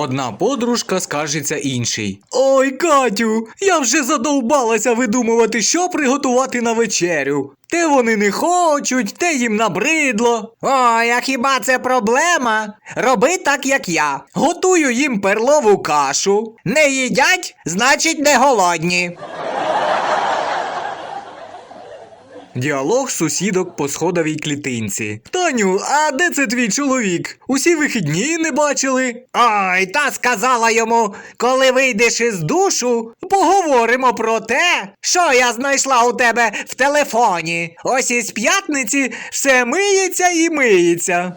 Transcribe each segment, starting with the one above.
Одна подружка скаржиться іншій. Ой, Катю, я вже задовбалася видумувати, що приготувати на вечерю. Те вони не хочуть, те їм набридло. Ой, а хіба це проблема? Роби так, як я. Готую їм перлову кашу. Не їдять, значить не голодні. Діалог сусідок по сходовій клітинці. Таню, а де це твій чоловік? Усі вихідні не бачили. Ай, та сказала йому, коли вийдеш із душу, поговоримо про те, що я знайшла у тебе в телефоні. Ось із п'ятниці все миється і миється.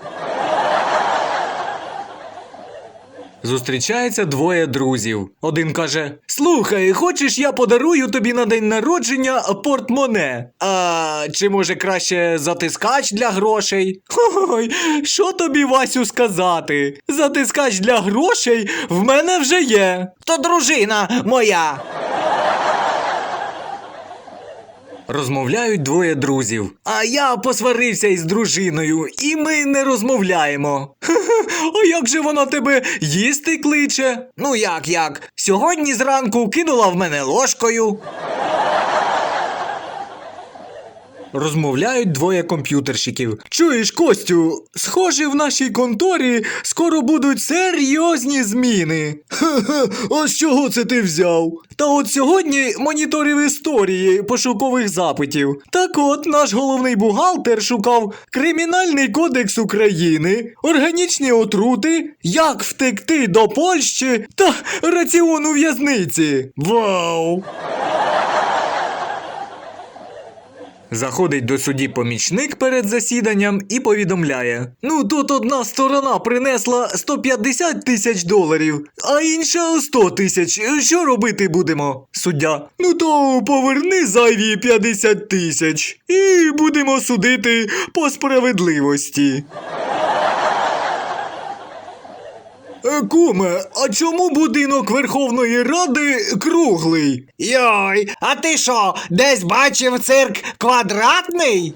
Зустрічається двоє друзів. Один каже: Слухай, хочеш, я подарую тобі на день народження портмоне? А чи може краще затискач для грошей? Ой, що тобі, Васю, сказати? Затискач для грошей в мене вже є. То дружина моя. Розмовляють двоє друзів. А я посварився із дружиною, і ми не розмовляємо. А як же вона тебе їсти кличе? Ну як як? Сьогодні зранку кинула в мене ложкою. Розмовляють двоє комп'ютерщиків. Чуєш, Костю, схоже, в нашій конторі скоро будуть серйозні зміни. Ха-ха, а з чого це ти взяв? Та от сьогодні моніторив історії пошукових запитів. Так от наш головний бухгалтер шукав Кримінальний кодекс України, органічні отрути, як втекти до Польщі та раціон у в'язниці. Вау! Заходить до судді помічник перед засіданням і повідомляє: Ну тут одна сторона принесла 150 тисяч доларів, а інша 100 тисяч. Що робити будемо? Суддя. Ну то поверни зайві 50 тисяч і будемо судити по справедливості. Куме, а чому будинок Верховної Ради круглий? Йой, а ти що, десь бачив цирк квадратний?